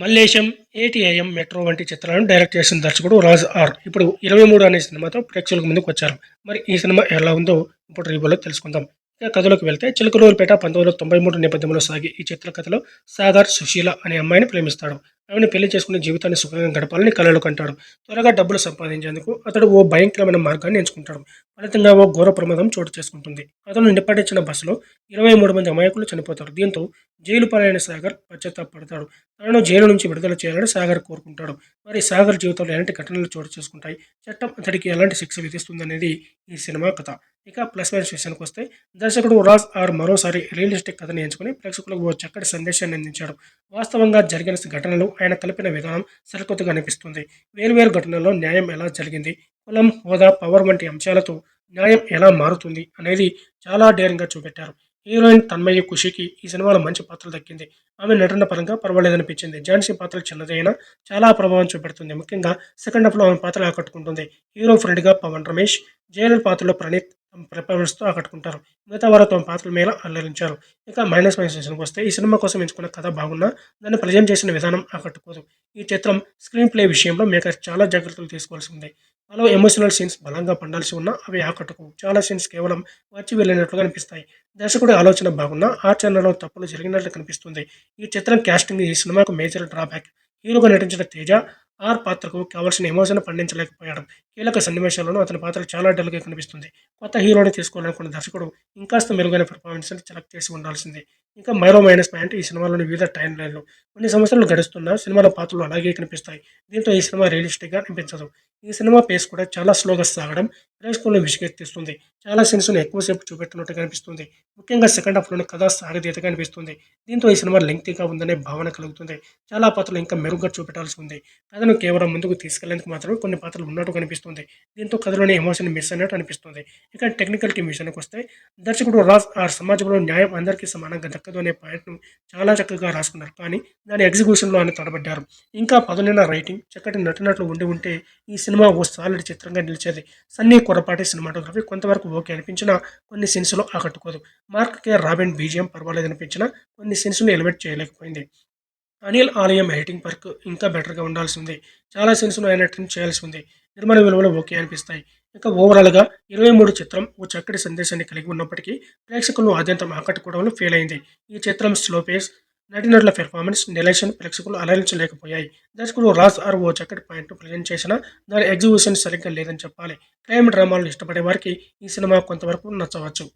Mallesham ఏటీఐఎం metro వంటి చిత్రాలను direct చేసిన దర్శకుడు రాజ్ ఆర్. ఇప్పుడు ఇరవై మూడు అనే సినిమాతో ప్రేక్షకుల ముందుకు వచ్చారు. మరి ఈ సినిమా ఎలా ఉందో ఇప్పుడు రీవ్యూలో తెలుసుకుందాం. ఇక కథలోకి వెళ్తే చిలకలూరుపేట పంతొమ్మిది వందల తొంభై మూడు నేపథ్యంలో సాగి ఈ చిత్ర కథలో సాగర్ సుశీల అనే అమ్మాయిని ప్రేమిస్తాడు. ఆమెను పెళ్ళి చేసుకుని జీవితాన్ని సుఖంగా గడపాలని కలలు కంటాడు త్వరగా డబ్బులు సంపాదించేందుకు అతడు ఓ భయంకరమైన మార్గాన్ని ఎంచుకుంటాడు. ఫలితంగా ఓ ఘోర ప్రమాదం చోటు చేసుకుంటుంది. అతను నిప్పటించిన బస్సులో ఇరవై మూడు మంది అమాయకులు చనిపోతారు. దీంతో జైలు పాలైన సాగర్ పశ్చాత్తాపడతాడు తనను జైలు నుంచి విడుదల చేయాలని సాగర్ కోరుకుంటాడు. మరి సాగర్ జీవితంలో ఎలాంటి ఘటనలు చోటు చేసుకుంటాయి? చట్టం అతడికి ఎలాంటి శిక్ష విధిస్తుందనేది ఈ సినిమా కథ. ఇక ప్లస్ మైనస్ విషయానికి వస్తే దర్శకుడు రాజ్ ఆర్ మరోసారి రియలిస్టిక్ కథని ఎంచుకుని ప్రేక్షకులకు ఓ చక్కటి సందేశాన్ని అందించాడు. వాస్తవంగా జరిగిన ఘటనలు ఆయన కలిపిన విధానం సరికొత్తగా అనిపిస్తుంది. వేర్వేరు ఘటనల్లో న్యాయం ఎలా జరిగింది? కులం హోదా పవర్ వంటి అంశాలతో న్యాయం ఎలా మారుతుంది అనేది చాలా డేరింగ్గా చూపెట్టారు. హీరోయిన్ తన్మయ్య ఖుషికి ఈ సినిమాలో మంచి పాత్ర దక్కింది. ఆమె నటన పరంగా పర్వాలేదనిపించింది. ఝాన్సీ పాత్ర చిన్నదైనా చాలా ప్రభావం చూపెడుతుంది. ముఖ్యంగా సెకండ్ హాఫ్లో ఆమె పాత్ర ఆకట్టుకుంటుంది. హీరో ఫ్రెండ్గా పవన్ రమేష్ జైలర్ పాత్రలో ప్రణీత్ తమ పెర్ఫార్మెన్స్తో ఆకట్టుకుంటారు. మిగతా వారు తమ పాత్రల మీద అల్లరించారు. ఇక మైనస్ మైనస్ విషయానికి వస్తే ఈ సినిమా కోసం ఎంచుకున్న కథ బాగున్నా దాన్ని ప్రజెంట్ చేసిన విధానం ఆకట్టుకోదు. ఈ చిత్రం స్క్రీన్ ప్లే విషయంలో మేకర్ చాలా జాగ్రత్తలు తీసుకోవాల్సి ఉంది. హలో ఎమోషనల్ సీన్స్ బలంగా పండాల్సి ఉన్నా అవి ఆకట్టుకు చాలా సీన్స్ కేవలం వచ్చి వెళ్ళినట్లుగా అనిపిస్తాయి. దర్శకుడి ఆలోచన బాగున్నా ఆచరణలో తప్పులు జరిగినట్లు కనిపిస్తుంది. ఈ చిత్రం క్యాస్టింగ్ ఈ సినిమాకు మేజర్ డ్రాబ్యాక్ హీరోగా నటించిన తేజ ఆర్ పాత్రకు కావాల్సిన ఎమోషన్ పండించలేకపోయాడు. కీలక సన్నివేశాలను అతని పాత్ర చాలా డల్గా కనిపిస్తుంది. కొత్త హీరోని తీసుకోవాలనుకున్న దర్శకుడు ఇంకాస్త మెరుగైన పెర్ఫార్మెన్స్ సెలెక్ట్ చేసి ఉండాల్సింది. ఇంకా మైరో మైనస్ పాయింట్ ఈ సినిమాలోని వివిధ టైం లైన్లు కొన్ని సంవత్సరాలు గడుస్తున్నా సినిమాలో పాత్రలు అలాగే కనిపిస్తాయి. దీంతో ఈ సినిమా రియలిస్టిక్గా అనిపించదు. ఈ సినిమా పేస్ కూడా చాలా స్లోగా సాగడం ప్రేక్షకులను విషకెత్తిస్తుంది చాలా సీన్స్ను ఎక్కువసేపు చూపెట్టినట్టు కనిపిస్తుంది. ముఖ్యంగా సెకండ్ హాఫ్లోని కథ సాగదీతగా అనిపిస్తుంది. దీంతో ఈ సినిమా లెంగ్తీగా ఉందనే భావన కలుగుతుంది. చాలా పాత్రలు ఇంకా మెరుగ్గా చూపెట్టాల్సి ఉంది. కథను కేవలం ముందుకు తీసుకెళ్ళేందుకు మాత్రమే కొన్ని పాత్రలు ఉన్నట్టు కనిపిస్తుంది. దీంతో కథలోని ఎమోషన్ మిస్ అయినట్టు అనిపిస్తుంది. ఇక టెక్నికల్ టీం విషయానికి వస్తే దర్శకుడు రాజ్ ఆ సమాజంలో న్యాయం అందరికీ సమానంగా దక్కదు అనే పాయింట్ను చాలా చక్కగా రాసుకున్నారు. కానీ దాని ఎగ్జిక్యూషన్లో ఆయన తడబడ్డారు. ఇంకా పదునైన రైటింగ్ చక్కటి నటనట్లు ఉండి ఉంటే ఈ సినిమా ఓ సాలిడ్ చిత్రంగా నిలిచేది. సన్నీ కొరపాటి సినిమాటోగ్రఫీ కొంతవరకు ఓకే అనిపించినా కొన్ని సీన్స్లో ఆకట్టుకోదు. Mark K. రాబిన్ బీజియం పర్వాలేదు అనిపించినా కొన్ని సీన్స్ను ఎలివేట్ చేయలేకపోయింది. అనిల్ ఆలయం హైటింగ్ వర్క్ ఇంకా బెటర్గా ఉండాల్సి ఉంది చాలా సీన్స్ను ఆయన ట్రిమ్ చేయాల్సి ఉంది. నిర్మాణ విలువలు ఓకే అనిపిస్తాయి. ఇక ఓవరాల్గా ఇరవై మూడు చిత్రం ఓ చక్కటి సందేశాన్ని కలిగి ఉన్నప్పటికీ ప్రేక్షకులను ఆద్యంతం ఆకట్టుకోవడంలో ఫెయిల్ అయింది. ఈ చిత్రం స్లో పేస్ నటినట్ల పెర్ఫార్మెన్స్ నిలేషన్ ప్రేక్షకులు అలరించలేకపోయాయి. దర్శకుడు రాజ్ ఆర్ ఓ చక్కటి పాయింట్ ప్రజెంట్ చేసినా దాని ఎగ్జిబిషన్ సరిగ్గా లేదని చెప్పాలి. క్రైమ్ డ్రామాలను ఇష్టపడే వారికి ఈ సినిమా కొంతవరకు నచ్చవచ్చు.